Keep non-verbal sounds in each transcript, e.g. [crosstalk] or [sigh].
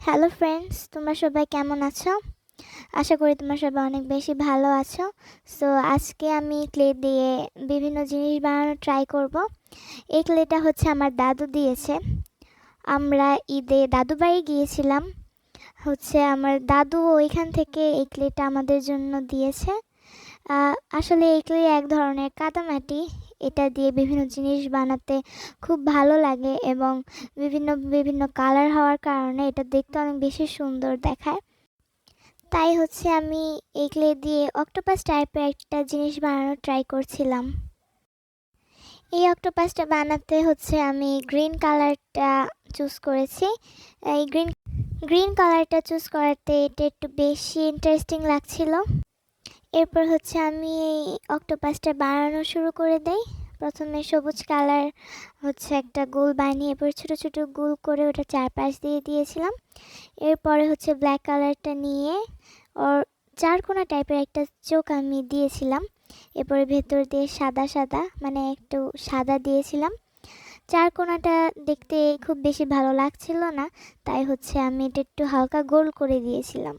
Hello friends তোমরা সবাই কেমন আছো? আশা করি তোমরা সবাই অনেক বেশি ভালো আছো। সো আজকে আমি ক্লে দিয়ে বিভিন্ন জিনিস বানানো ট্রাই করব। এই ক্লেটা হচ্ছে আমার দাদু দিয়েছে। আমরা ঈদে দাদু বাড়ি গিয়েছিলাম। হচ্ছে আমার দাদু ওইখান থেকে এই ক্লেটা আমাদের জন্য দিয়েছে। আসলে এই ক্লে এক ধরনের কাদামাটি। এটা দিয়ে বিভিন্ন জিনিস বানাতে খুব ভালো লাগে এবং বিভিন্ন বিভিন্ন কালার হওয়ার কারণে এটা দেখতে অনেক বেশি সুন্দর দেখায়। তাই হচ্ছে আমি এই ক্লে দিয়ে অক্টোপাস টাইপের একটা জিনিস বানানোর ট্রাই করছিলাম। এই অক্টোপাসটা বানাতে হচ্ছে আমি গ্রিন কালারটা চুজ করেছি। এই গ্রিন গ্রিন কালারটা চুজ করাতে এটা একটু বেশি ইন্টারেস্টিং লাগছিল। এরপর হচ্ছে আমি এই অক্টোপাসটা বানানো শুরু করে দেই। প্রথমে সবুজ কালার হচ্ছে একটা গোল বানিয়ে এরপর ছোটো ছোটো গোল করে ওটা চারপাশ দিয়ে দিয়েছিলাম। এরপরে হচ্ছে ব্ল্যাক কালারটা নিয়ে ওর চারকোনা টাইপের একটা চোখ আমি দিয়েছিলাম। এরপরে ভেতর দিয়ে সাদা সাদা মানে একটু সাদা দিয়েছিলাম। চারকোনাটা দেখতে খুব বেশি ভালো লাগছিল না, তাই হচ্ছে আমি এটা একটু হালকা গোল করে দিয়েছিলাম।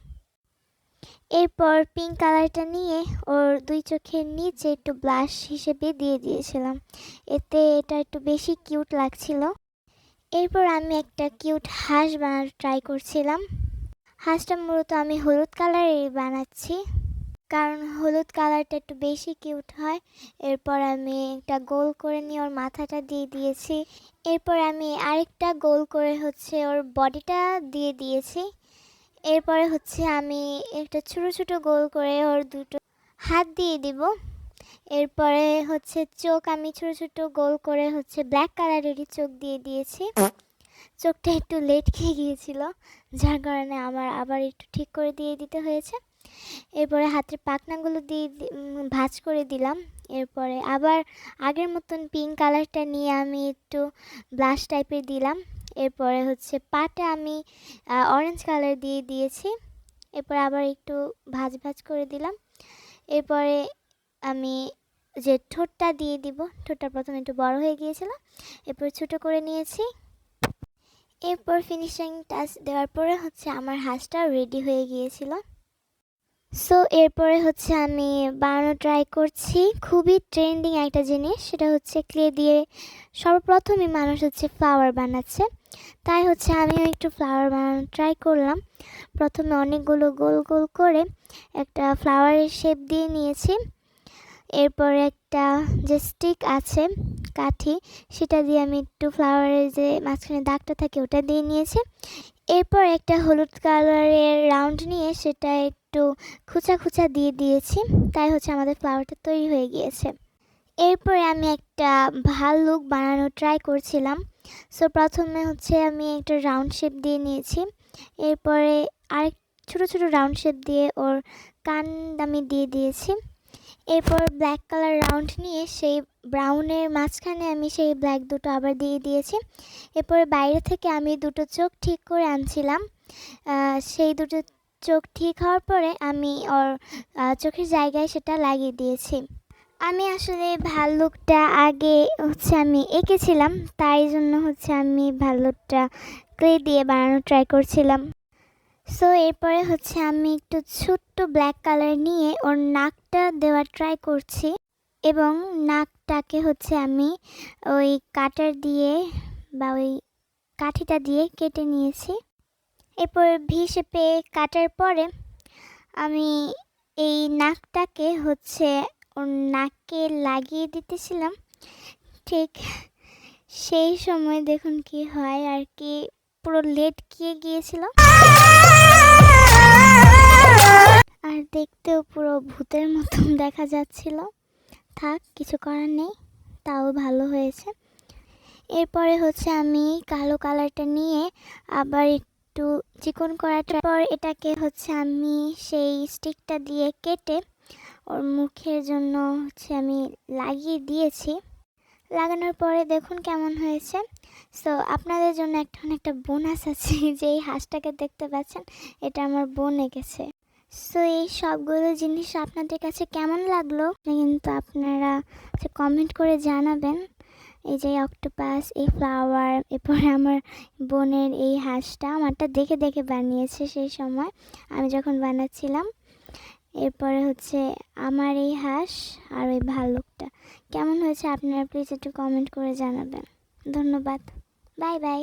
এরপর পিঙ্ক কালারটা নিয়ে ওর দুই চোখের নিচে একটু ব্লাশ হিসেবে দিয়ে দিয়েছিলাম। এতে এটা একটু বেশি কিউট লাগছিল। এরপর আমি একটা কিউট হাঁস বানানোর ট্রাই করছিলাম। হাঁসটা মূলত আমি হলুদ কালারের বানাচ্ছি। কারণ হলুদ কালারটা একটু বেশি কিউট হয়। এরপর আমি একটা গোল করে নিয়ে ওর মাথাটা দিয়ে দিয়েছি। এরপর আমি আরেকটা গোল করে হচ্ছে ওর বডিটা দিয়ে দিয়েছি। এরপরে হচ্ছে আমি একটা ছোটো ছোটো গোল করে ওর দুটো হাত দিয়ে দিব। এরপরে হচ্ছে চোখ আমি ছোটো ছোটো গোল করে হচ্ছে ব্ল্যাক কালারেরই চোখ দিয়ে দিয়েছি। চোখটা একটু লেট খেয়ে গিয়েছিল, যার কারণে আমার আবার একটু ঠিক করে দিয়ে দিতে হয়েছে। এরপরে হাতের পাখনাগুলো দিয়ে ভাজ করে দিলাম। এরপরে আবার আগের মতন পিঙ্ক কালারটা নিয়ে আমি একটু ব্লাশ টাইপের দিলাম। এরপরে হচ্ছে পাটা আমি অরেঞ্জ কালার দিয়ে দিয়েছি। এরপর আবার একটু ভাজ ভাজ করে দিলাম। এরপরে আমি যে ঠোঁটটা দিয়ে দিব, ঠোঁটটা প্রথমে একটু বড় হয়ে গিয়েছিল, এরপর ছোটো করে নিয়েছি। এরপর ফিনিশিং টাচ দেওয়ার পরে হচ্ছে আমার হাঁসটা রেডি হয়ে গিয়েছিল। সো এরপরে হচ্ছে আমি বানানো ট্রাই করছি। খুবই ট্রেন্ডিং একটা জিনিস, সেটা হচ্ছে ক্লে দিয়ে সর্বপ্রথমই মানুষ হচ্ছে ফ্লাওয়ার বানাচ্ছে। তাই হচ্ছে আমিও একটু ফ্লাওয়ার বানানো ট্রাই করলাম। প্রথমে অনেকগুলো গোল গোল করে একটা ফ্লাওয়ারের শেপ দিয়ে নিয়েছি। এরপরে একটা যে স্টিক আছে, কাঠি, সেটা দিয়ে আমি একটু ফ্লাওয়ারের যে মাঝখানে দাগটা থাকে, ওটা দিয়ে নিয়েছি। এরপর একটা হলুদ কালারের রাউন্ড নিয়ে সেটা একটু খুচা খুচা দিয়ে দিয়েছি, তাই হচ্ছে আমাদের ফ্লাওয়ারটা তৈরি হয়ে গিয়েছে। এরপরে আমি একটা ভাল্লুক বানানো ট্রাই করছিলাম। সো প্রথমে হচ্ছে আমি একটা রাউন্ড শেপ দিয়ে নিয়েছি। এরপরে আরেক ছোটো ছোটো রাউন্ড শেপ দিয়ে ওর কান আমি দিয়ে দিয়েছি। এরপর ব্ল্যাক কালার রাউন্ড নিয়ে সেই ব্রাউনের মাঝখানে আমি সেই ব্ল্যাক দুটো আবার দিয়ে দিয়েছি। এরপরে বাইরে থেকে আমি দুটো চোখ ঠিক করে আনছিলাম। সেই দুটো চোখ ঠিক হওয়ার পরে আমি ওর চোখের জায়গায় সেটা লাগিয়ে দিয়েছি। আমি আসলে ভাল্লুকটা আগে হচ্ছে আমি এঁকেছিলাম তাই জন্য হচ্ছে আমি ভাল্লুকটা ক্লে দিয়ে বানানো ট্রাই করছিলাম। সো এরপরে হচ্ছে আমি একটু ছোট্ট ব্ল্যাক কালার নিয়ে ওর নাকটা দেওয়ার ট্রাই করছি এবং নাকটাকে হচ্ছে আমি ওই কাটার দিয়ে বা ওই কাঠিটা দিয়ে কেটে নিয়েছি। এরপর ভি শেপে কাটার পরে আমি এই নাকটাকে হচ্ছে ওর নাকে লাগিয়ে দিতেছিলাম। ঠিক সেই সময় দেখুন কি হয় আর কি, পুরো লেট গিয়ে গিয়েছিল। আর দেখতেও পুরো ভূতের মতন দেখা যাচ্ছিল। থাক, কিছু করার নেই, তাও ভালো হয়েছে। এরপরে হচ্ছে আমি কালো কালারটা নিয়ে আবার একটু চিকন করাটার পর এটাকে হচ্ছে আমি সেই স্টিকটা দিয়ে কেটে ওর মুখের জন্য হচ্ছে আমি লাগিয়ে দিয়েছি। লাগানোর পরে দেখুন কেমন হয়েছে। সো আপনাদের জন্য একটা অনেকটা বোনাস আছে [laughs] যে এই হাঁসটাকে দেখতে পাচ্ছেন এটা আমার বোন এঁকেছে। সো এই সবগুলো জিনিস আপনাদের কাছে কেমন লাগল? কিন্তু আপনারা কমেন্ট করে জানাবেন। এই যে অক্টোপাস, এই ফ্লাওয়ার, এরপরে আমার বোনের এই হাঁসটা আমারটা দেখে দেখে বানিয়েছে সেই সময়। আমি যখন বানাচ্ছিলাম, এরপরে হচ্ছে আমার এই হাঁস আর ওই ভাল্লুকটা কেমন হয়েছে আপনারা প্লিজ একটু কমেন্ট করে জানাবেন। ধন্যবাদ। Bye bye